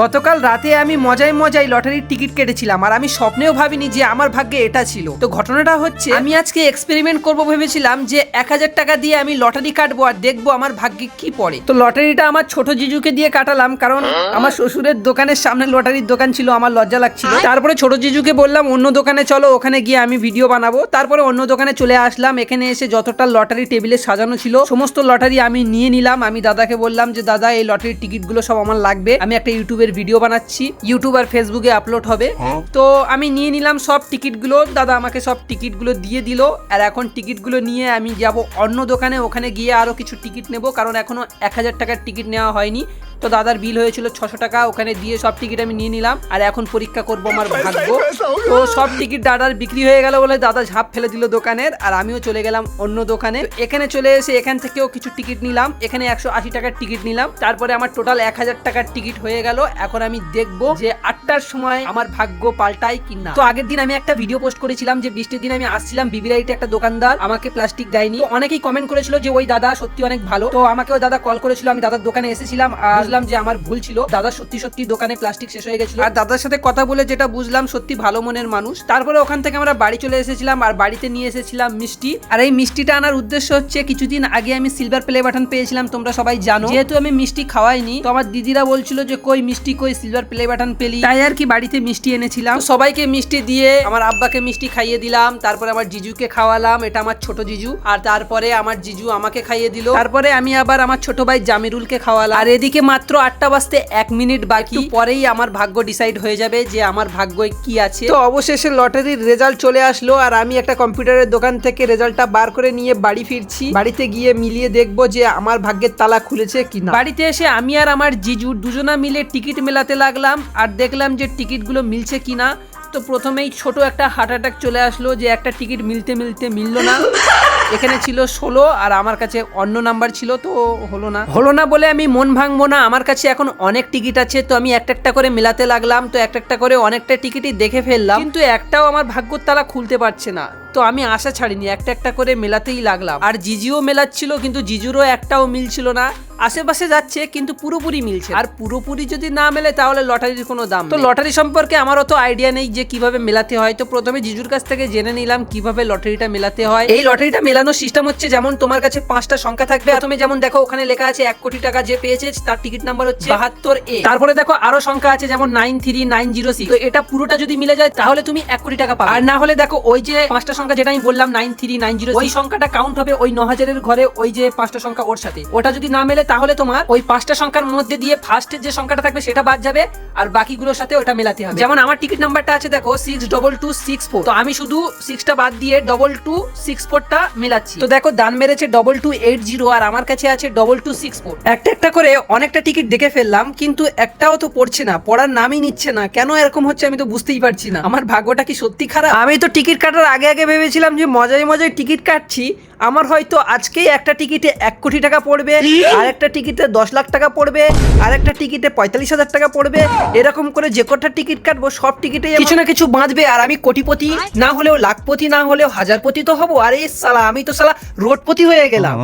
গতকাল রাতে আমি মজায় মজায় লটারির টিকিট কেটেছিলাম, আর আমি স্বপ্নেও ভাবিনি যে আমার ভাগ্যে এটা ছিল। তো ঘটনাটা হচ্ছে, আমি আজকে এক্সপেরিমেন্ট করব ভেবেছিলাম যে এক হাজার টাকা দিয়ে আমি লটারি কাটবো আর দেখব আমার ভাগ্যে কি পড়ে। তো লটারিটা আমার ছোট জিজুকে দিয়ে কাটালাম, কারণ আমার শ্বশুরের দোকানের সামনে লটারির দোকান ছিল, আমার লজ্জা লাগছিল। তারপরে ছোট জিজুকে বললাম, অন্য দোকানে চলো, ওখানে গিয়ে আমি ভিডিও বানাবো। তারপরে অন্য দোকানে চলে আসলাম, এখানে এসে যতটা লটারি টেবিলে সাজানো ছিল, সমস্ত লটারি আমি নিয়ে নিলাম। আমি দাদাকে বললাম যে, দাদা, এই লটারির টিকিটগুলো সব আমার লাগবে। আমি একটা ইউটিউবের ভিডিও বানাচ্ছি। ইউটিউব আর ফেসবুকে আপলোড হবে। তো আমি নিয়ে নিলাম সব টিকিটগুলো দাদা আমাকে সব টিকিটগুলো দিয়ে দিল। আর এখন টিকিটগুলো নিয়ে আমি যাব অন্য দোকানে। ওখানে গিয়ে আরও কিছু টিকিট নেব। কারণ এখনও এক হাজার টাকার টিকিট নেওয়া হয়নি। তো দাদার বিল হয়েছিল ছশো টাকা। ওখানে দিয়ে সব টিকিট আমি নিয়ে নিলাম। আর এখন পরীক্ষা করব আমার ভাগ্য। তো সব টিকিট দাদার বিক্রি হয়ে গেল বলে দাদা ঝাঁপ ফেলে দিল দোকানের। আর আমিও চলে গেলাম অন্য দোকানে। এখানে চলে এসে এখান থেকেও কিছু টিকিট নিলাম। এখানে একশো আশি টাকার টিকিট নিলাম। তারপরে আমার টোটাল এক হাজার টাকার টিকিট হয়ে গেল। এখন আমি দেখব যে আটটার সময় আমার ভাগ্য পাল্টায় কিনা। তো আগের দিন আমি একটা ভিডিও পোস্ট করেছিলাম যে বৃষ্টির দিন আমি আসছিলাম বিবিরাইটে একটা দোকানদার, আমাকে প্লাস্টিক দেয়নি। অনেকেই কমেন্ট করেছিল যে ওই দাদা সত্যি অনেক ভালো। তো আমাকে ওই দাদা কল করেছিল, আমি দাদার দোকানে এসেছিলাম আর বুঝলাম যে আমার ভুল ছিল। দাদা সত্যি সত্যি দোকানে প্লাস্টিক শেষ হয়ে গেছিল। আর দাদার সাথে কথা বলে যেটা বুঝলাম, সত্যি ভালো মনের মানুষ। তারপরে ওখান থেকে আমরা বাড়ি চলে এসেছিলাম আর বাড়িতে নিয়ে এসেছিলাম মিষ্টি। আর এই মিষ্টিটা আনার উদ্দেশ্য হচ্ছে, কিছুদিন আগে আমি সিলভার প্লে বাটন পেয়েছিলাম, তোমরা সবাই জানো। যেহেতু আমি মিষ্টি খাওয়াইনি, তো আমার দিদিরা বলছিল যে, কই মিষ্টি কই সিলভার প্লে বাটন পেলি। তাই আর কি বাড়িতে মিষ্টি এনেছিলাম। সবাইকে মিষ্টি দিয়ে আমার আব্বাকে মিষ্টি খাইয়ে দিলাম তারপরে আমার জিজুকে খাওয়ালাম এটা আমার ছোট জিজু। আর তারপরে আমার জিজু আমাকে খাইয়ে দিল। তারপরে আমি আবার আমার ছোট ভাই জামিরুলকে খাওয়ালাম। আর এদিকে মাত্র আটটা বাজতে এক মিনিট বাকি। পরেই আমার ভাগ্য ডিসাইড হয়ে যাবে যে আমার ভাগ্য কি আছে। তো অবশেষে লটারির রেজাল্ট চলে আসলো আর আমি একটা কম্পিউটারের দোকান থেকে রেজাল্টটা বার করে নিয়ে বাড়ি ফিরছি। বাড়িতে গিয়ে মিলিয়ে দেখব যে আমার ভাগ্যের তালা খুলেছে কিনা। বাড়িতে এসে আমি আর আমার জিজু দুজনা মিলে টিকিট মেলাতে লাগলাম আর দেখলাম যে টিকিটগুলো মিলছে কিনা। তো প্রথমেই ছোট একটা হার্ট অ্যাটাক চলে আসলো যে একটা টিকিট মিলতে মিলতে মিললো না। এখানে ছিল ষোলো আর আমার কাছে অন্য নাম্বার ছিল, তো হলো না। হলো না বলে আমি মন ভাঙবো না, আমার কাছে এখন অনেক টিকিট আছে, তো আমি একটা একটা করে মেলাতে লাগলাম, তো একটা একটা করে অনেকটা টিকিটই দেখে ফেললাম। কিন্তু একটাও আমার ভাগ্যর তালা খুলতে পারছে না, তো আমি আশা ছাড়িনি, একটা একটা করে মেলাতেই লাগলাম। আর জিজিও মেলাচ্ছিল, কিন্তু জিজুরও একটাও মিলছিল না। আশেপাশে যাচ্ছে কিন্তু পুরোপুরি মিলছে আর পুরোপুরি যদি না মেলে তাহলে লটারির কোনো দাম তো লটারি সম্পর্কে আমার অত আইডিয়া নেই যে কীভাবে মেলাতে হয়। তো প্রথমে জিজুর কাছ থেকে জেনে নিলাম কীভাবে লটারিটা মেলাতে হয়। এই লটারিটা মেলানোর সিস্টেম হচ্ছে যেমন তোমার কাছে পাঁচটা সংখ্যা থাকবে। তুমি যেমন দেখো ওখানে লেখা আছে এক কোটি টাকা যে পেয়েছে তার টিকিট নাম্বার হচ্ছে বাহাত্তর এ তারপরে দেখো আরও সংখ্যা আছে যেমন nine three nine zero six তো এটা পুরোটা যদি মিলে যায় তাহলে তুমি এক কোটি টাকা পাবে। আর না হলে দেখো ওই যে পাঁচটা সংখ্যা যেটা আমি বললাম নাইন থ্রি নাইন জিরো ওই সংখ্যাটা কাউন্ট হবে ওই ন হাজারের ঘরে ওই যে পাঁচটা সংখ্যা ওর সাথে। ওটা যদি না মেলে তাহলে তোমার ওই পাঁচটা সংখ্যার মধ্যে দিয়ে ফার্স্টের যে সংখ্যাটা থাকবে সেটা বাদ যাবে আর বাকিগুলোর সাথে ওটা মেলাতে হবে। যেমন আমার টিকিট নাম্বারটা আছে দেখো six double two six four তো আমি শুধু সিক্সটা বাদ দিয়ে ডবল টু সিক্স ফোরটা মেলাচ্ছি। তো দেখো দান মেরেছে ডবল টু এইট জিরো আর আমার কাছে আছে ডবল টু সিক্স ফোর একটা একটা করে অনেকটা টিকিট দেখে ফেললাম কিন্তু একটাও তো পড়ছে না পড়ার নামই নিচ্ছে না। কেন এরকম হচ্ছে আমি তো বুঝতেই পারছি না। আমার ভাগ্যটা কি সত্যি খারাপ? আমি তো টিকিট কাটার আগে আগে ভেবেছিলাম যে মজায় মজায় টিকিট কাটছি আমার হয়তো আজকেই একটা টিকিটে এক কোটি টাকা পড়বে আর একটা টিকিটে দশ লাখ টাকা পড়বে আর একটা টিকিটে পঁয়তাল্লিশ হাজার টাকা পড়বে। এরকম করে যে কটা টিকিট কাটবো সব টিকিটে কিছু না কিছু বাঁচবে আর আমি কোটিপতি। না হলেও লাখপতি না হলেও হাজারপতি তো হব। আরে সালা আমি তো সালা রোডপতি হয়ে গেলাম।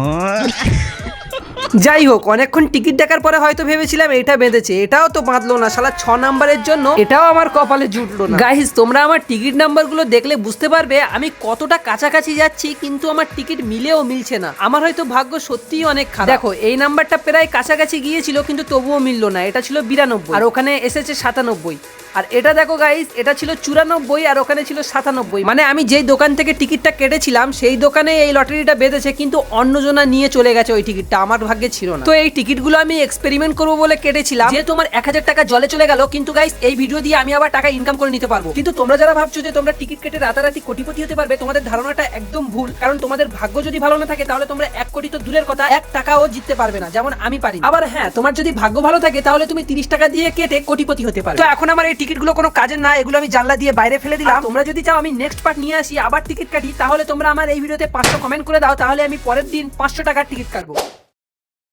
যাই হোক অনেকক্ষণ টিকিট দেখার পরে হয়তো ভেবেছিলাম এটা বেঁধেছে। এটাও তো বাঁধলো না। শালা ছ নাম্বারের জন্য এটাও আমার কপালে জুটলো না। গাইস তোমরা আমার টিকিট নাম্বারগুলো দেখলে বুঝতে পারবে আমি কতটা কাছাকাছি যাচ্ছি কিন্তু আমার টিকিট মিলেও মিলছে না। আমার হয়তো ভাগ্য সত্যিই অনেক খারাপ। দেখো এই নাম্বারটা প্রায় কাছাকাছি গিয়েছিল কিন্তু তবুও মিললো না। এটা ছিল বিরানব্বই। আর ওখানে এসেছে সাতানব্বই। আর এটা দেখো গাইস এটা ছিল চুরানব্বই আর ওখানে ছিল সাতানব্বই। মানে আমি যেই দোকান থেকে টিকিটটা কেটেছিলাম সেই দোকানে এই লটারিটা বেঁধেছে কিন্তু অন্যজনা নিয়ে চলে গেছে ওই টিকিটটা। আমার ভাগ্যে ছিল না। তো এই টিকিটগুলো আমি এক্সপেরিমেন্ট করব বলে কেটেছিলাম। যে তোমার এক হাজার টাকা জলে চলে গেল, কিন্তু গাইস এই ভিডিও দিয়ে আমি আবার টাকা ইনকাম করে নিতে পারব। কিন্তু তোমরা যারা ভাবছ যে তোমরা টিকিট কেটে রাতারাতি কোটিপতি হতে পারবে, তোমাদের ধারণাটা একদম ভুল। কারণ তোমাদের ভাগ্য যদি ভালো না থাকে, তাহলে তোমরা এক কোটি তো দূরের কথা, এক টাকাও জিততে পারবে না, যেমন আমি পারি আবার হ্যাঁ তোমার যদি ভাগ্য ভালো থাকে, তাহলে তুমি তিরিশ টাকা দিয়ে কেটে কোটিপতি হতে পারবে তো এখন আমার এই টিকিটগুলো কোনো কাজের না, এগুলো আমি জানলা দিয়ে বাইরে ফেলে দিলাম। তোমরা যদি চাও আমি নেক্সট পার্ট নিয়ে আসি, আবার টিকিট কাটি, তাহলে তোমরা আমার এই ভিডিওতে পাঁচশো কমেন্ট করে দাও, তাহলে আমি পরের দিন পাঁচশো টাকার টিকিট কাটবো।